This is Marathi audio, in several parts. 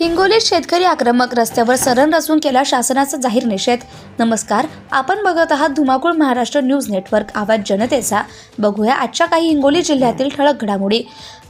हिंगोलीत शेतकरी आक्रमक रस्त्यावर सरण रचून केला शासनाचा जाहीर निषेध. नमस्कार आपण बघत आहात धुमाकूळ महाराष्ट्र न्यूज नेटवर्क आवाज जनतेचा. बघूया आजच्या काही हिंगोली जिल्ह्यातील ठळक घडामोडी.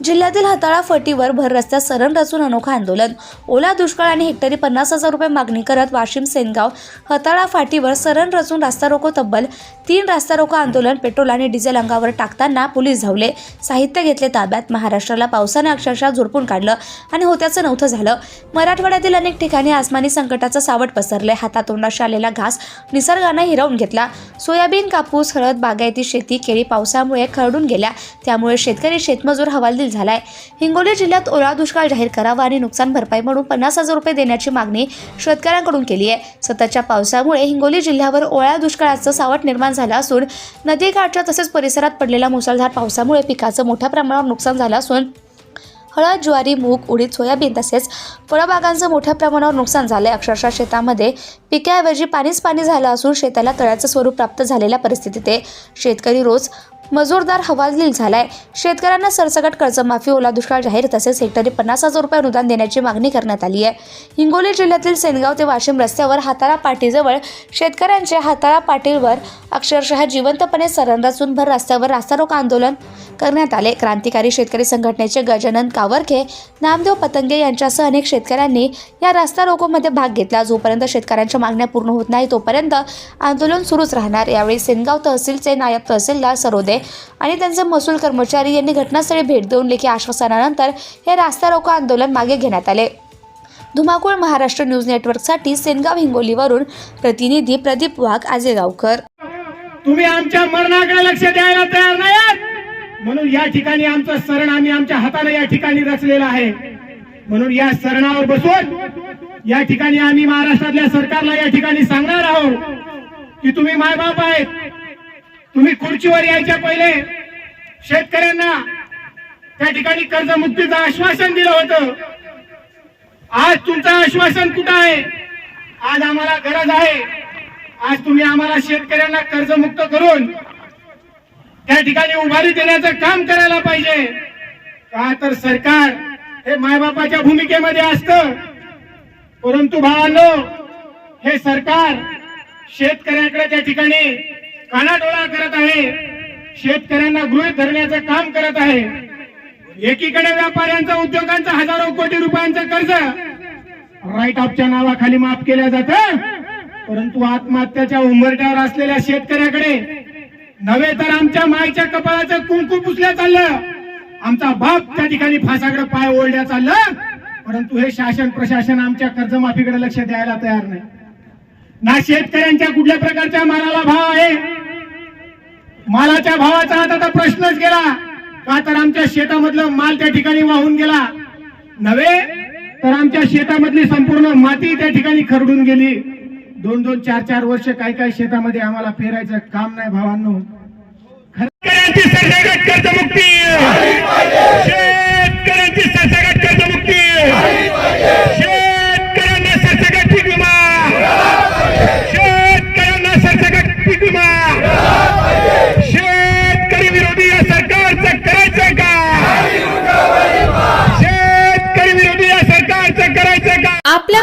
जिल्ह्यातील हाताळा फटीवर भर रस्त्यात सरण रचून अनोखं आंदोलन. ओला दुष्काळ आणि हेक्टरी पन्नास हजार रुपये मागणी करत वाशिम सेनगाव हताळा फाटीवर सरण रचून रास्ता रोको तब्बल तीन रास्ता रोको आंदोलन पेट्रोल आणि डिझेल अंगावर टाकताना पोलीस धावले. साहित्य घेतले ताब्यात. महाराष्ट्राला पावसाने अक्षरशः झोडपून काढलं आणि होत्याचं नव्हतं झालं. मराठवाड्यातील अनेक ठिकाणी आसमानी संकटाचं सावट पसरले हातातोंडाशी आलेला घास निसर्गानं हिरावून घेतला. सोयाबीन कापूस हळद बागायती शेती केळी पावसामुळे खरडून गेल्या. त्यामुळे शेतकरी शेतमजूर हवालदिल झालाय. हिंगोली जिल्ह्यात ओला दुष्काळ जाहीर करावा आणि नुकसान भरपाई म्हणून पन्नास हजार रुपये देण्याची मागणी शेतकऱ्यांकडून केली आहे. सततच्या पावसामुळे हिंगोली जिल्ह्यावर ओळ्या दुष्काळाचं सावट निर्माण झालं असून नदीकाठच्या तसेच परिसरात पडलेल्या मुसळधार पावसामुळे पिकाचं मोठ्या प्रमाणावर नुकसान झालं असून हळद ज्वारी मूग उडीद सोयाबीन तसेच फळबागांचं मोठ्या प्रमाणावर नुकसान झालंय. अक्षरशः शेतामध्ये पिकाऐवजी पाणीच पाणी झालं असून शेताला तळ्याचं स्वरूप प्राप्त झालेल्या परिस्थितीत आहे. शेतकरी रोज मजूरदार हवालदिल झालाय. शेतकऱ्यांना सरसकट कर्जमाफी ओला दुष्काळ जाहीर तसेच हेक्टरी पन्नास हजार रुपये अनुदान देण्याची मागणी करण्यात आली आहे. हिंगोली जिल्ह्यातील सेनगाव ते वाशिम रस्त्यावर हाताळा पाटीजवळ शेतकऱ्यांच्या हाताळा पाटीवर अक्षरशः जिवंतपणे सरंदासून भर रस्त्यावर रास्तारोको आंदोलन करण्यात आले. क्रांतिकारी शेतकरी संघटनेचे गजानन सावरखे नामदेव पतंगे यांच्यासह अनेक शेतकऱ्यांनी या रास्ता रोकोमध्ये भाग घेतला. जोपर्यंत शेतकऱ्यांच्या मागण्या पूर्ण होत नाही तोपर्यंत आंदोलन सुरूच राहणार. यावेळी सेनगाव तहसीलचे नायब तहसीलदार सरोदे आणि त्यांचे महसूल कर्मचारी यांनी घटनास्थळी भेट देऊन लेखी आश्वासनानंतर हे रास्ता रोको आंदोलन मागे घेण्यात आले. धुमाकूळ महाराष्ट्र न्यूज नेटवर्कसाठी सेनगाव हिंगोलीवरून प्रतिनिधी प्रदीप वाघ आजेगावकर. तुम्ही आमच्या मरणाकडे लक्ष द्यायला तयार नाही म्हणून या ठिकाणी आमचं सरण आम्ही आमच्या हाताने या ठिकाणी रचलेलं आहे. म्हणून या सरणावर बसून या ठिकाणी आम्ही महाराष्ट्रातल्या सरकारला या ठिकाणी सांगणार आहोत की तुम्ही मायबाप आहेत. तुम्ही खुर्चीवर यायच्या पहिले शेतकऱ्यांना त्या ठिकाणी कर्जमुक्तीचं आश्वासन दिलं होतं. आज तुमचं आश्वासन कुठं आहे? आज आम्हाला गरज आहे. आज तुम्ही आम्हाला शेतकऱ्यांना कर्जमुक्त करून त्या ठिकाणी उभारी देण्याचं काम करायला पाहिजे. का तर सरकार हे मायबापाच्या भूमिकेमध्ये असतं. परंतु भावांनो हे सरकार शेतकऱ्याकडे त्या ठिकाणी कानाडोळा करत आहे. शेतकऱ्यांना गृहित धरण्याचं काम करत आहे. एकीकडे व्यापाऱ्यांचा उद्योगांचा हजारो कोटी रुपयांचं कर्ज राईट ऑफच्या नावाखाली माफ केलं जातं. परंतु आत्महत्याच्या उंबरट्यावर असलेल्या शेतकऱ्याकडे नव्हे तर आमच्या माईच्या कपाळाचं कुंकू पुसल्या चाललं. आमचा बाप त्या ठिकाणी फासाकडे पाय ओढल्या चाललं. परंतु हे शासन प्रशासन आमच्या कर्जमाफीकडे लक्ष द्यायला तयार नाही. ना शेतकऱ्यांच्या कुठल्या प्रकारच्या मालाला भाव आहे? मालाच्या भावाचा आता तर प्रश्नच गेला. का तर आमच्या शेतामधलं माल त्या ठिकाणी वाहून गेला? नव्हे तर आमच्या शेतामधली संपूर्ण माती त्या ठिकाणी खरडून गेली. दोन दोन चार चार वर्ष काय काय शेतामध्ये आम्हाला फेरायचं काम नाही भावांनो. शेतकऱ्यांची सरसकट कर्जमुक्ती शेतकऱ्यांची सरसकट कर्जमुक्ती शेतकऱ्यांना सरसकट पीक विमा शेतकऱ्यांना सरसकट पीक विमा शेतकरी विरोधी या सरकारचं करायचं का शेतकरी विरोधी या सरकारचं करायचं का आपल्या